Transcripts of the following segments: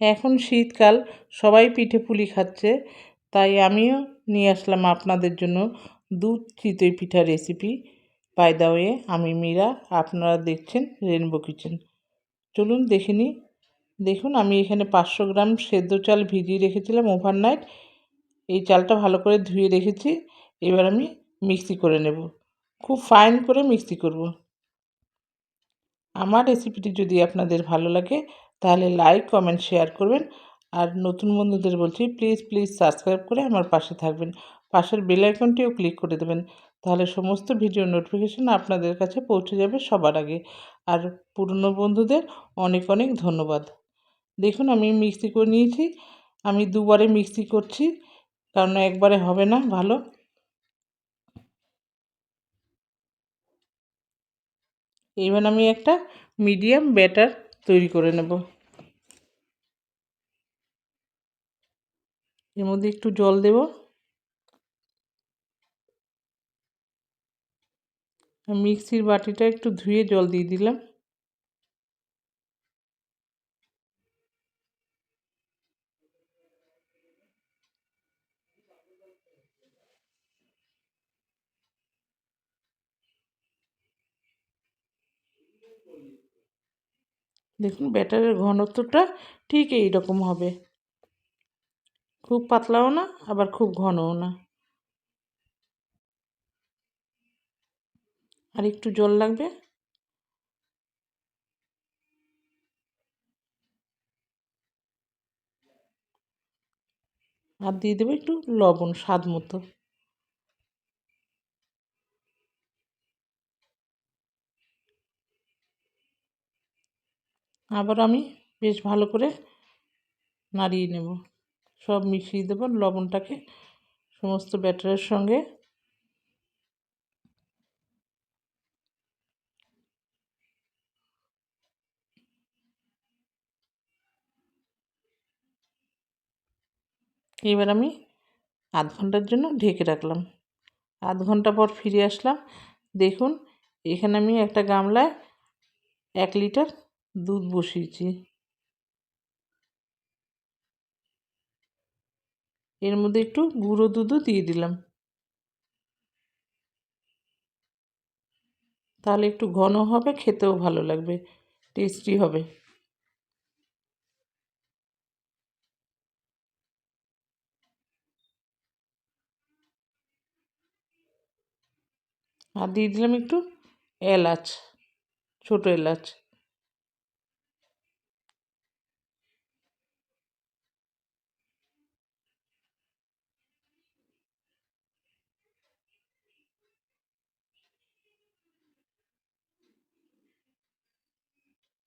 এখন শীতকাল, সবাই পিঠে পুলি খাচ্ছে, তাই আমিও নিয়ে আসলাম আপনাদের জন্য দুধ chitoi pitha recipe by the way আমি মীরা, আপনারা দেখছেন রেনবো কিচেন চলুন দেখে নিই। দেখুন, আমি এখানে পাঁচশো গ্রাম সেদ্ধ চাল ভিজিয়ে রেখেছিলাম ওভারনাইট এই চালটা ভালো করে ধুয়ে রেখেছি। এবার আমি মিক্সি করে নেব। খুব ফাইন করে মিক্সি করব। আমার রেসিপিটি যদি আপনাদের ভালো লাগে তাহলে লাইক কমেন্ট শেয়ার করবেন। আর নতুন বন্ধুদের বলছি প্লিজ প্লিজ সাবস্ক্রাইব করে আমার পাশে থাকবেন। পাশের বেল আইকনটিও ক্লিক করে দেবেন। তাহলে সমস্ত ভিডিও নোটিফিকেশান আপনাদের কাছে পৌঁছে যাবে সবার আগে। আর পুরনো বন্ধুদের অনেক অনেক ধন্যবাদ। দেখুন, আমি মিক্সি করে নিয়েছি। আমি দুবারে মিক্সি করছি, কারণ একবারে হবে না, ভালো। এইবার আমি একটা মিডিয়াম ব্যাটার তৈরি করে নেব। এর মধ্যে একটু জল দেব। মিক্সির বাটিটা একটু ধুয়ে জল দিয়ে দিলাম। দেখুন, ব্যাটারের ঘনত্বটা ঠিক এই রকম হবে। খুব পাতলাও না, আবার খুব ঘনও না। আর একটু জল লাগবে? আর দিয়ে দেবো একটু লবণ, স্বাদ মতো। আবার আমি বেশ ভালো করে নাড়িয়ে নেব। সব মিশিয়ে দেবো। লবণটাকে সমস্ত ব্যাটারের সঙ্গে এবার আমি আধ ঘণ্টার জন্য ঢেকে রাখলাম। আধ ঘণ্টা পর ফিরে আসলাম। দেখুন, এখানে আমি একটা গামলায় এক লিটার দুধ বসিয়েছি। এর মধ্যে একটু গুঁড়ো দুধও দিয়ে দিলাম। তাহলে একটু ঘন হবে, খেতেও ভালো লাগবে টেস্টি হবে। আর দিয়ে দিলাম একটু এলাচ, ছোটো এলাচ।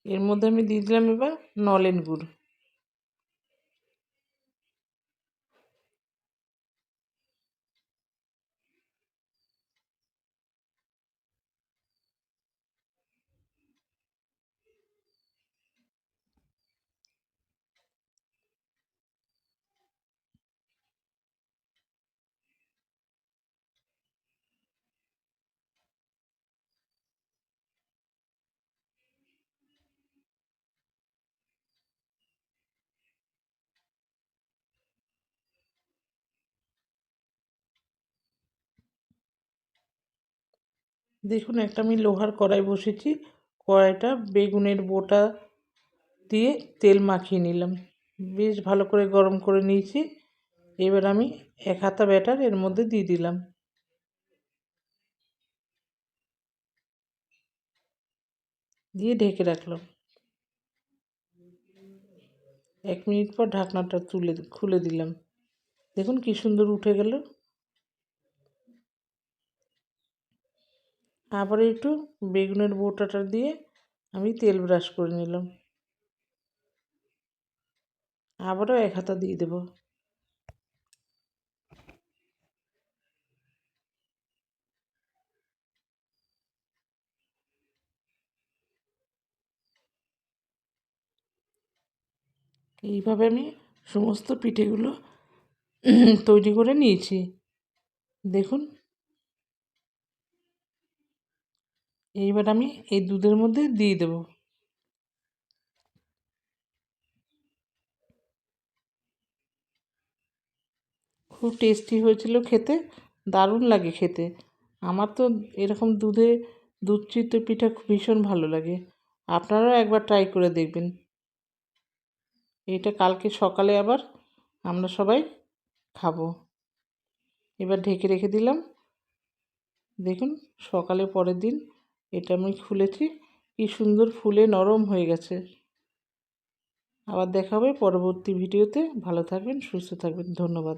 এর মধ্যে আমি দিয়ে দিলাম এবার নলেন গুড়। দেখুন, একটা আমি লোহার কড়াই বসেছি। কড়াইটা বেগুনের বোটা দিয়ে তেল মাখিয়ে নিলাম। বেশ ভালো করে গরম করে নিয়েছি। এবার আমি এক হাতা ব্যাটার এর মধ্যে দিয়ে দিলাম। দিয়ে ঢেকে রাখলাম। এক মিনিট পর ঢাকনাটা তুলে, খুলে দিলাম। দেখুন কি সুন্দর উঠে গেল। আবার একটু বেগুনের বোটাটা দিয়ে আমি তেল ব্রাশ করে নিলাম। আবারও এক হাতা দিয়ে দেব। এইভাবে আমি সমস্ত পিঠেগুলো তৈরি করে নিয়েছি। দেখুন। এইবার আমি এই দুধের মধ্যে দিয়ে দেব। খুব টেস্টি হয়েছিল খেতে, দারুণ লাগে খেতে। আমার তো এরকম দুধে দুধ চিত্ত পিঠা ভীষণ ভালো লাগে। আপনারাও একবার ট্রাই করে দেখবেন। এটা কালকে সকালে আবার আমরা সবাই খাব। এবার ঢেকে রেখে দিলাম। দেখুন, সকালে পরের দিন এটা আমি খুলেছি। কি সুন্দর ফুলে নরম হয়ে গেছে। আবার দেখা হবে পরবর্তী ভিডিওতে। ভালো থাকবেন, সুস্থ থাকবেন। ধন্যবাদ।